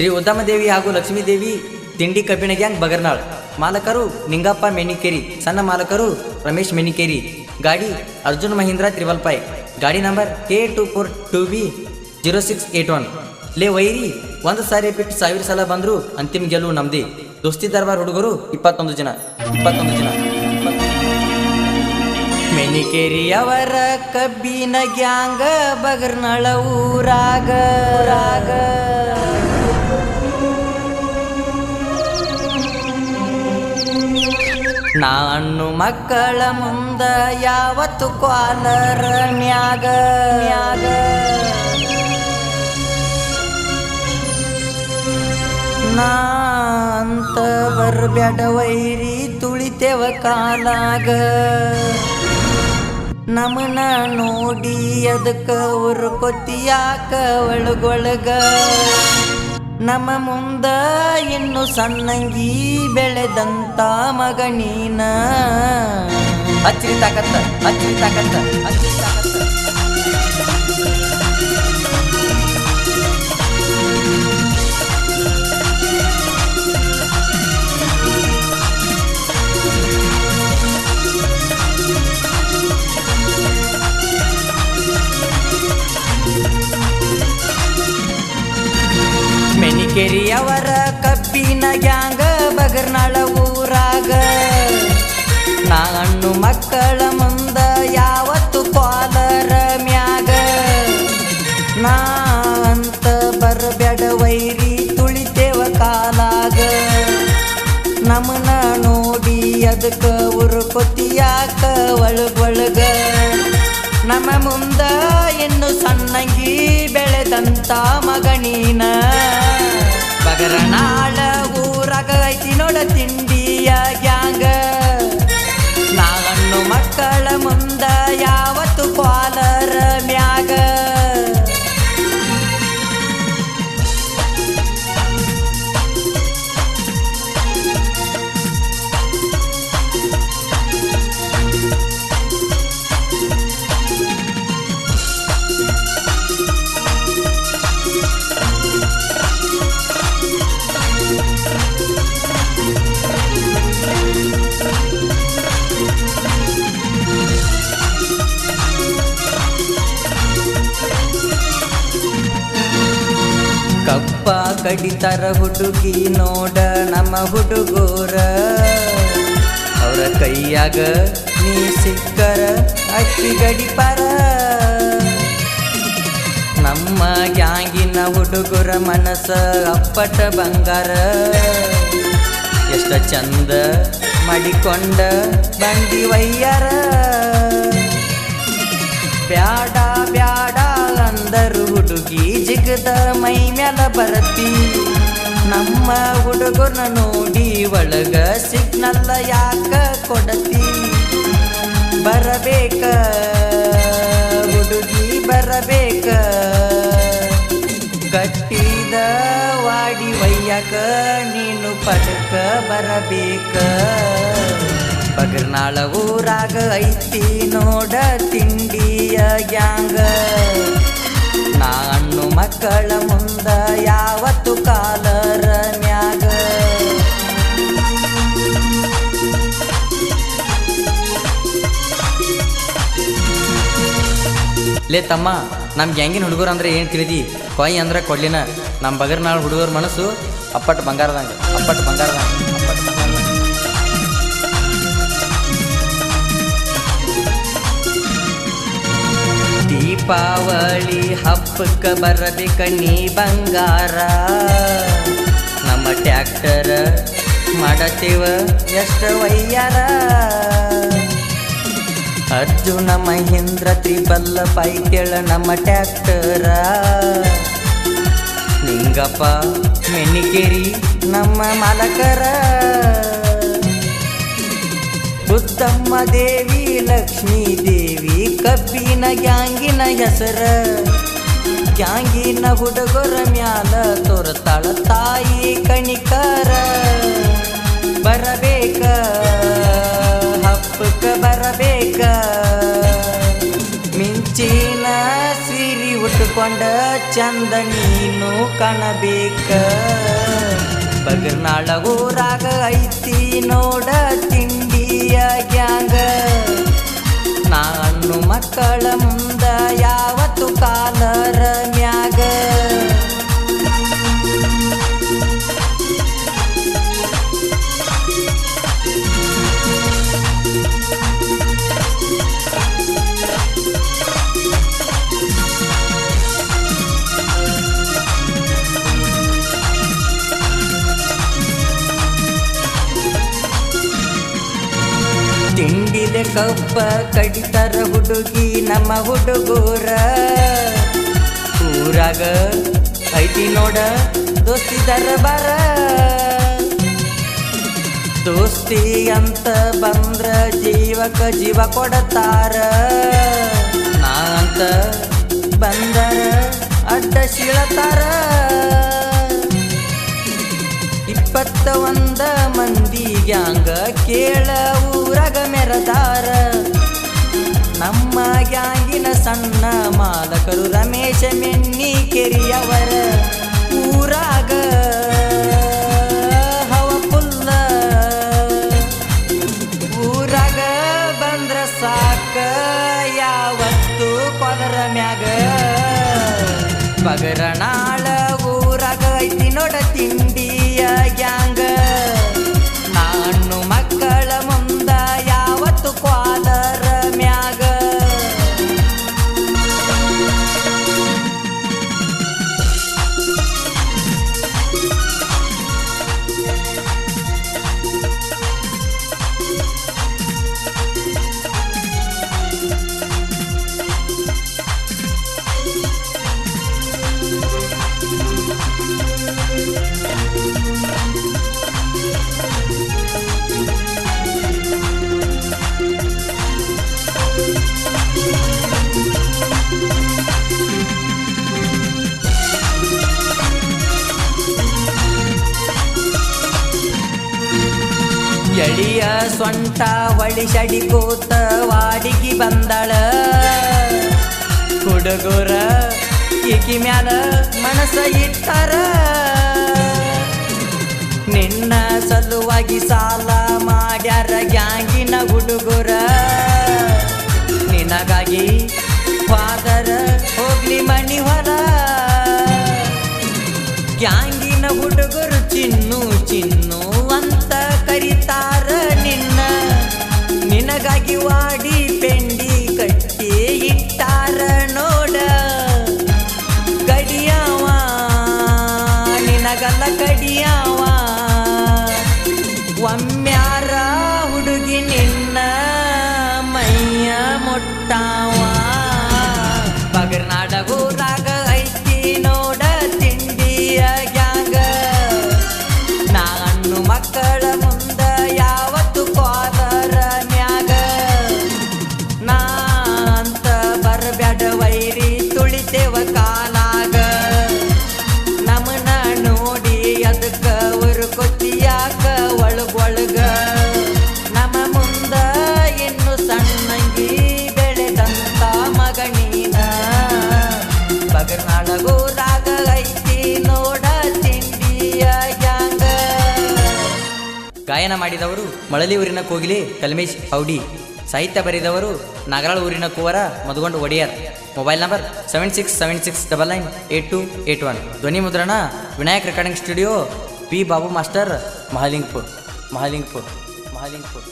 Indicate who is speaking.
Speaker 1: ಶ್ರೀ ಉದ್ದಮದೇವಿ ಹಾಗೂ ಲಕ್ಷ್ಮೀದೇವಿ ತಿಂಡಿ ಕಬ್ಬಿಣ ಗ್ಯಾಂಗ್ ಬಗರ್ನಾಳ್. ಮಾಲಕರು ನಿಂಗಪ್ಪ ಮೆನಿಕೇರಿ, ಸಣ್ಣ ಮಾಲಕರು ರಮೇಶ್ ಮೆನಿಕೇರಿ. ಗಾಡಿ ಅರ್ಜುನ್ ಮಹೀಂದ್ರ ತ್ರಿವಲ್ ಪೈ ಗಾಡಿ number K two four two B zero six eight one. ಲೇ ವೈರಿ, ಒಂದು ಸಾರಿ ಬಿಟ್ಟು ಸಾವಿರ ಸಲ ಬಂದರೂ ಅಂತಿಮ ಗೆಲುವು ನಮ್ದಿ. ದೋಸ್ತಿ ದರ್ಬಾರ್ ಹುಡುಗರು ಇಪ್ಪತ್ತೊಂದು ಜನ. ಇಪ್ಪತ್ತೊಂದು ಜನ. ಮೆನಿಕೇರಿಯವರ ಕಬ್ಬಿನ ಗ್ಯಾಂಗ ಬಗರ್ನಳ ಊರಾಗ. ರಾಗ ನಾನು ಮಕ್ಕಳ ಮುಂದ ಯಾವತ್ತು ಕ್ವಾಲರ ನ್ಯಾಗ? ನ್ಯಾಗ. ನಾಂತ ಬರ್ಬ್ಯಾಡ ವೈರಿ ತುಳಿತೇವ ಕಾಲಾಗ. ನಮನ ನೋಡಿ ಅದಕ್ಕ ಉರ್ಕೊತಿಯಾಕ ಒಳಗೊಳಗ ನಮ್ಮ ಮುಂದ ಇನ್ನು ಸಣ್ಣಂಗಿ ಬೆಳೆದಂತ ಮಗ ನೀನ. ಹಚ್ಚಿರಿ ತಾಕತ್ತ ಹಚ್ಚಿರಿ ತಾಕತ್ತ ತಾಕತ್ತ. ಮೆನಿಕೆರಿಯವರ ಕಬ್ಬಿನ ಗ್ಯಾಂಗ ಬಗರ್ನಾಳ ಊರಾಗ. ನಾನು ಮಕ್ಕಳ ಮುಂದ ಯಾವತ್ತು ಪಾದರ ಮ್ಯಾಗ. ನಾ ಅಂತ ಬರಬೇಡ ವೈರಿ ತುಳಿತೇವ ಕಾಲಾಗ. ನಮನ ನೋಡಿ ಅದಕ್ಕ ಒಳಗ ಒಳಗೊಳಗ ನಮ್ಮ ಮುಂದ ಇನ್ನು ಸಣ್ಣಂಗಿ ಬೆಳೆದಂತ ಮಗನೀನ ಬಗರನಾಳ ಊರಾಗ ಐತಿ ನೋಡ ತಿಂಡಿಯ ಗ್ಯಾಂಗ ನಾವನ್ನು ಮಕ್ಕಳ ಮುಂದ ಯಾವತ್ತು ಕ್ವಾಲರ ಮ್ಯಾಗ ಕಡಿತರ ಹುಡುಗಿ ನೋಡ ನಮ್ಮ ಹುಡುಗೋರ. ಅವರ ಕೈಯಾಗ ನೀ ಸಿಕ್ಕರ, ಅಕ್ಕಿ ಗಡಿಪಾರ. ನಮ್ಮ ಗ್ಯಾಂಗಿನ ಹುಡುಗರ ಮನಸ ಅಪ್ಪಟ ಬಂಗಾರ. ಎಷ್ಟ ಚಂದ ಮಡಿಕೊಂಡ ಬಂದಿ ವಯ್ಯಾರ ಬ್ಯಾಡ ಬ್ಯಾಡ ಅಂದರು ಹುಡುಗಿ ಜಿಗದ ಮೈ ಮ್ಯಾಲ ಬರತಿ ನಮ್ಮ ಹುಡುಗನ ನೋಡಿ ಒಳಗ ಸಿಗ್ನಲ್ಲ ಯಾಕ ಕೊಡತಿ ಬರಬೇಕ ಹುಡುಗಿ ಬರಬೇಕ ಕಟ್ಟಿದ ವಾಡಿ ವಯ್ಯಾಕ ನೀನು ಪಟಕ ಬರಬೇಕ ಬಗರ್ನಾಳ ಊರಾಗ ಐತಿ ನೋಡ ತಿಂಡಿಯ ಗ್ಯಾಂಗ ನಾನು ಮಕ್ಕಳ ಮುಂದ ಯಾವತ್ತು ಕಾಲರ ನ್ಯಾಗ ಲೇ ತಮ್ಮ ನಮ್ಮ ಗ್ಯಾಂಗಿನ ಹುಡುಗರು ಅಂದ್ರೆ ಏನು ತಿಳಿದಿ? ಕೊಯ್ ಅಂದ್ರೆ ಕೊಡ್ಲಿನ. ನಮ್ಮ ಬಗರ್ನಾಳ್ ಹುಡುಗರ ಮನಸ್ಸು ಅಪ್ಪಟ್ಟು ಬಂಗಾರದಂಗೆ ಅಪ್ಪಟ್ಟು ಬಂಗಾರದಂಗ. ದೀಪಾವಳಿ ಹಬ್ಬಕ್ಕ ಬರಬೇಕ ನೀ ಬಂಗಾರ. ನಮ್ಮ ಟ್ಯಾಕ್ಟರ್ ಮಾಡತ್ತೇವ ಎಷ್ಟ ವಯ್ಯಾರ? ಅರ್ಜುನ ಮಹೇಂದ್ರ ತ್ರಿಬಲ್ಲ ಪೈಕೆಳ ನಮ್ಮ ಟ್ಯಾಕ್ಟರ. ನಿಂಗಪ್ಪ ಮೆನಿಕೇರಿ ನಮ್ಮ ಮಾಲಕರ. ಬುದ್ಧಮ್ಮ ದೇವಿ, ಲಕ್ಷ್ಮೀ ದೇವಿ, ಕಬ್ಬಿನ ಗ್ಯಾಂಗಿನ ಹೆಸರ. ಗ್ಯಾಂಗಿನ ಹುಡುಗರ ಮ್ಯಾಲ ತೋರತಾಳ ತಾಯಿ ಕಣಿಕರ. ಬರಬೇಕ? ಹಬ್ಬಕ್ಕ ಬರಬೇಕ? ಮಿಂಚಿನ ಸಿರಿ ಉಟ್ಕೊಂಡ ಕಂಡ ಚಂದ ನೀನು ಕಾಣಬೇಕ? ಬಗರ್ನಾಳ ಊರಾಗ ಐತಿ ನೋಡ ತಿಂಡಿಯ ಗ್ಯಾಂಗ ನಾನು ಮಕ್ಕಳ ಮುಂದ ಯಾವತ್ತು ತಿಂಡಿಲೆ ಕಬ್ಬ ಕಡಿತರ ಹುಡುಗಿ ನಮ್ಮ ಹುಡುಗೂರ. ಊರಾಗ ಐತಿ ನೋಡ ದೋಸ್ತಿ ದರಬಾರ ದೋಸ್ತಿ ಅಂತ ಬಂದ್ರ ಜೀವಕ ಜೀವ ಕೊಡತಾರ. ನಾ ಅಂತ ಬಂದರ ಅಡ್ಡ ಶೀಳತಾರ. ಇಪ್ಪತ್ತ ಒಂದ ಮಂದಿ ಗ್ಯಾಂಗ ಕೇಳ ಊರಗ ಮೆರದಾರ. ನಮ್ಮ ಗ್ಯಾಂಗಿನ ಸಣ್ಣ ಮಾಲಕರು ರಮೇಶ ಮೆನ್ನಿ ಕೆರಿಯವರ ಊರಾಗ ಹವ ಪುಲ್ಲ ಊರಾಗ ಬಂದ್ರ ಸಾಕ ಯಾವತ್ತು ಪದರ ಮ್ಯಾಗ. ಪಗರನಾಳ ಊರಾಗ ಐತಿ ನೋಡ ತಿಂಡಿಯ ಎಳಿಯ ಸೊಂಟ ಹೊಳಿಸಡಿ ಕೂತ ವಾಡಿಗಿ ಬಂದಳ. ಹುಡುಗರ ಈಕಿ ಮ್ಯಾಲ ಮನಸ ಇಟ್ಟಾರ. ಒಮ್ಮ್ಯಾರ ಹುಡುಗಿ ನಿನ್ನ ಗಾಯನ ಮಾಡಿದವರು ಮಳಲಿ ಊರಿನ ಕೋಗಿಲೆ ಕಲ್ಮೇಶ್ ಹೌಡಿ. ಸಾಹಿತ್ಯ ಬರೆದವರು ನಾಗರಾಳ ಊರಿನ ಕುವರ Madhugondu Odeyar. Mobile number seven six seven six double nine eight two eight one. ಧ್ವನಿ ಮುದ್ರಣ Vinayak recording studio P Babu master Mahalingpur. Mahalingpur. Mahalingpur.